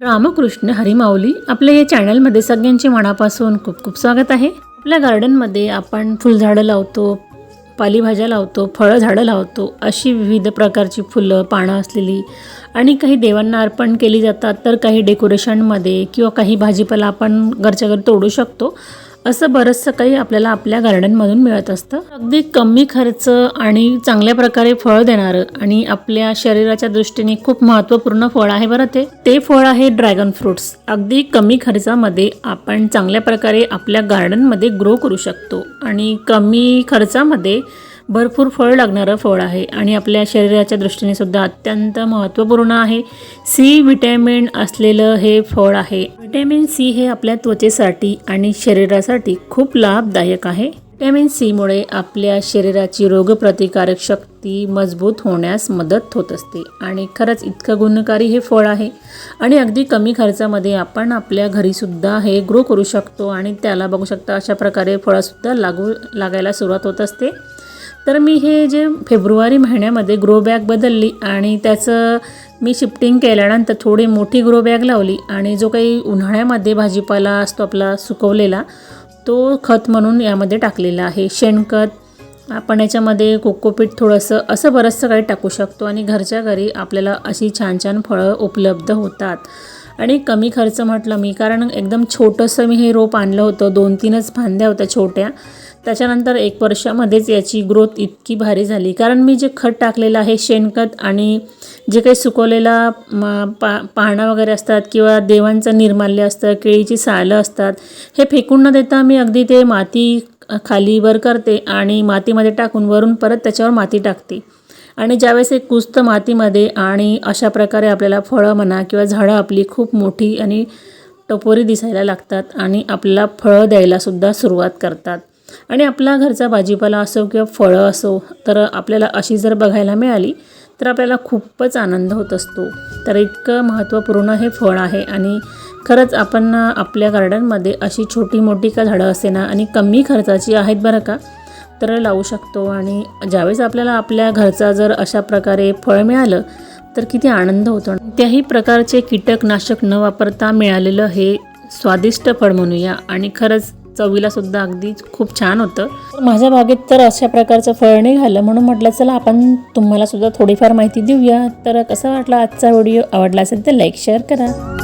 रामकृष्ण हरिमाऊली आपल्या या चॅनलमध्ये सगळ्यांचे मनापासून खूप खूप स्वागत आहे. आपल्या गार्डनमध्ये आपण फुलझाडं लावतो पालेभाज्या लावतो फळं झाडं लावतो अशी विविध प्रकारची फुलं पानं असलेली आणि काही देवांना अर्पण केली जातात. तर काही डेकोरेशनमध्ये किंवा काही भाजीपाला आपण घरच्या घरी तोडू शकतो. असं बरंचसं काही आपल्याला आपल्या गार्डनमधून मिळत असतं. अगदी कमी खर्च आणि चांगल्या प्रकारे फळ देणारं आणि आपल्या शरीराच्या दृष्टीने खूप महत्त्वपूर्ण फळ आहे बरं ते. ते फळ आहे ड्रॅगन फ्रूट्स अगदी कमी खर्चामध्ये आपण चांगल्या प्रकारे आपल्या गार्डनमध्ये ग्रो करू शकतो. आणि कमी खर्चामध्ये भरपूर फळ लागणारं फळ आहे आणि आपल्या शरीराच्या दृष्टीने सुद्धा अत्यंत महत्त्वपूर्ण आहे. सी व्हिटॅमिन असलेलं हे फळ आहे. व्हिटॅमिन सी हे आपल्या त्वचेसाठी आणि शरीरासाठी खूप लाभदायक आहे. व्हिटॅमिन सीमुळे आपल्या शरीराची रोगप्रतिकारक शक्ती मजबूत होण्यास मदत होत असते आणि खरंच इतकं गुणकारी हे फळ आहे. आणि अगदी कमी खर्चामध्ये आपण आपल्या घरीसुद्धा हे ग्रो करू शकतो आणि त्याला बघू शकता अशा प्रकारे फळंसुद्धा लागू लागायला सुरुवात होत असते. तर मी हे जे फेब्रुवारी महिन्यामध्ये ग्रो बॅग बदलली आणि त्याचं मी शिफ्टिंग केल्यानंतर थोडी मोठी ग्रो बॅग लावली आणि जो काही उन्हाळ्यामध्ये भाजीपाला असतो आपला सुकवलेला तो खत म्हणून यामध्ये टाकलेला आहे. शेणखत आपण याच्यामध्ये कोकोपीट थोडंसं असं बरंचसं काही टाकू शकतो आणि घरच्या घरी आपल्याला अशी छान छान फळं उपलब्ध होतात. आणि कमी खर्च म्हटलं मी कारण एकदम छोटंसं मी हे रोप आणलं होतं दोन तीनच फांद्या होत्या छोट्या. त्याच्यानंतर एक वर्षामध्येच याची ग्रोथ इतकी भारी झाली. कारण मी जे खत टाकलेलं आहे शेणखत आणि जे काही सुकवलेला म पा पानं वगैरे असतात किंवा देवांचं निर्माल्य असतं केळीची सालं असतात हे फेकून न देता मी अगदी ते माती खाली वर करते आणि मातीमध्ये टाकून वरून परत त्याच्यावर माती टाकते. आणि ज्यावेळेस एक कुस्त मातीमध्ये आणि अशा प्रकारे आपल्याला फळं म्हणा किंवा झाडं आपली खूप मोठी आणि टपोरी दिसायला लागतात आणि आपल्याला फळं द्यायलासुद्धा सुरुवात करतात. आणि आपला घरचा भाजीपाला असो किंवा फळं असो तर आपल्याला अशी जर बघायला मिळाली तर आपल्याला खूपच आनंद होत असतो. तर इतकं महत्त्वपूर्ण हे फळ आहे आणि खरंच आपण आपल्या गार्डनमध्ये अशी छोटी मोठी का झाडं असे ना आणि कमी खर्चाची आहेत बरं का तर लावू शकतो. आणि ज्यावेळेस आपल्याला आपल्या घरचा जर अशा प्रकारे फळ मिळालं तर किती आनंद होतो. त्याही प्रकारचे कीटकनाशक न वापरता मिळालेलं हे स्वादिष्ट फळ म्हणूया. आणि खरंच चवीला सुद्धा अगदी खूप छान होतं. माझ्या बागेत तर अशा प्रकारचं फळ नाही घालं म्हणून म्हटलं चला आपण तुम्हाला सुद्धा थोडीफार माहिती देऊया. तर कसा वाटला आजचा व्हिडिओ? आवडला असेल तर लाईक शेअर करा.